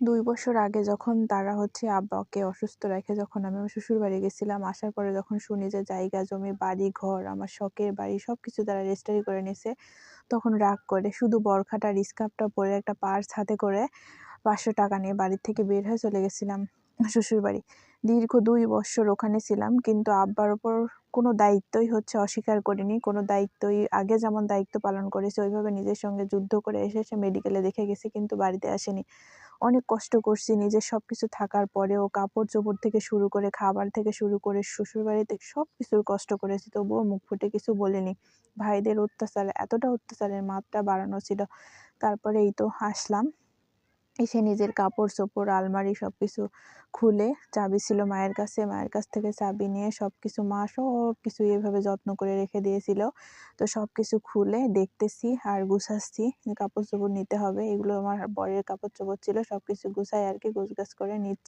দুই বছর আগে যখন তারা হচ্ছে আব্বাকে অসুস্থ রেখে যখন আমি আমার শ্বশুর বাড়ি গেছিলাম, আসার পরে যখন শুনি যে জায়গা, জমি, বাড়ি, ঘর, আমার শখের বাড়ি সব কিছু তারা রেজিস্ট্রি করে নিছে, তখন রাগ করে। শুধু বরখাটা রিস্কাপটা পরে একটা পার্স হাতে করে পাঁচশো টাকা নিয়ে বাড়ির থেকে বের হয়ে চলে গেছিলাম শ্বশুর বাড়ি দীর্ঘ দুই বছর ওখানে ছিলাম, কিন্তু আব্বার ওপর কোনো দায়িত্বই হচ্ছে অস্বীকার করিনি। কোনো দায়িত্বই, আগে যেমন দায়িত্ব পালন করেছে, ওইভাবে নিজের সঙ্গে যুদ্ধ করে এসেছে মেডিকেলে দেখে গেছে, কিন্তু বাড়িতে আসেনি। অনেক কষ্ট করছি নিজের সব কিছু থাকার পরেও কাপড় চোপড় থেকে শুরু করে খাবার থেকে শুরু করে শ্বশুরবাড়িতে সব কিছুর কষ্ট করেছি, তবুও মুখ ফুটে কিছু বলিনি। ভাইদের অত্যাচার, এতটা অত্যাচারের মাত্রা বাড়ানো ছিল। তারপরে এই তো আসলাম। এসে নিজের কাপড় চোপড় আলমারি সব কিছু খুলে চাবি ছিল মায়ের কাছে। মায়ের কাছ থেকে চাবি নিয়ে সব কিছু মা সব কিছু এভাবে যত্ন করে রেখে দিয়েছিল। তো সব কিছু খুলে দেখতেছি আর গুছাচ্ছি। কাপড় চোপড় নিতে হবে। এগুলো আমার বরের কাপড় চোপড় ছিল। সব কিছু গুছাই আর কি গুছগাছ করে নিচ্ছি।